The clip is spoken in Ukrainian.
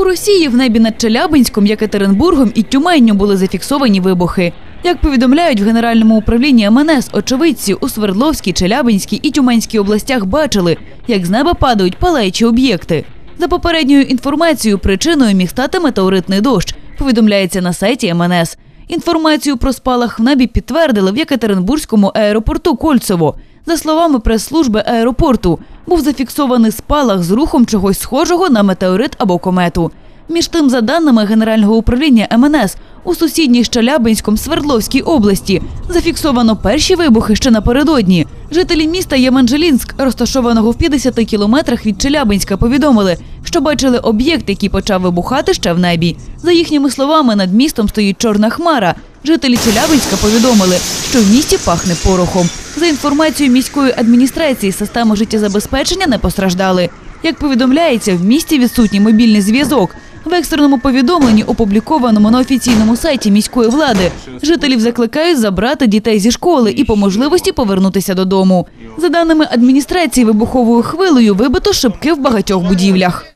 У Росії в небі над Челябинськом, Екатеринбургом і Тюменню були зафіксовані вибухи. Як повідомляють в Генеральному управлінні МНС, очевидці у Свердловській, Челябинській і Тюменській областях бачили, як з неба падають палаючі об'єкти. За попередньою інформацією, причиною міг стати метеоритний дощ, повідомляється на сайті МНС. Інформацію про спалах в небі підтвердили в Екатеринбурзькому аеропорту Кольцево. За словами прес-служби аеропорту, був зафіксований спалах з рухом чогось схожого на метеорит або комету. Між тим, за даними Генерального управління МНС, у сусідній Щелябинському Свердловській області зафіксовано перші вибухи ще напередодні. Жителі міста Єванжелінськ, розташованого в 50 кілометрах від Челябинська, повідомили, що бачили об'єкт, який почав вибухати ще в небі. За їхніми словами, над містом стоїть чорна хмара. Жителі Челябинська повідомили, що в місті пахне порохом. За інформацією міської адміністрації, системи життєзабезпечення не постраждали. Як повідомляється, в місті відсутній мобільний зв'язок. В екстреному повідомленні, опублікованому на офіційному сайті міської влади, жителів закликають забрати дітей зі школи і по можливості повернутися додому. За даними адміністрації, вибуховою хвилею вибито шибки в багатьох будівлях.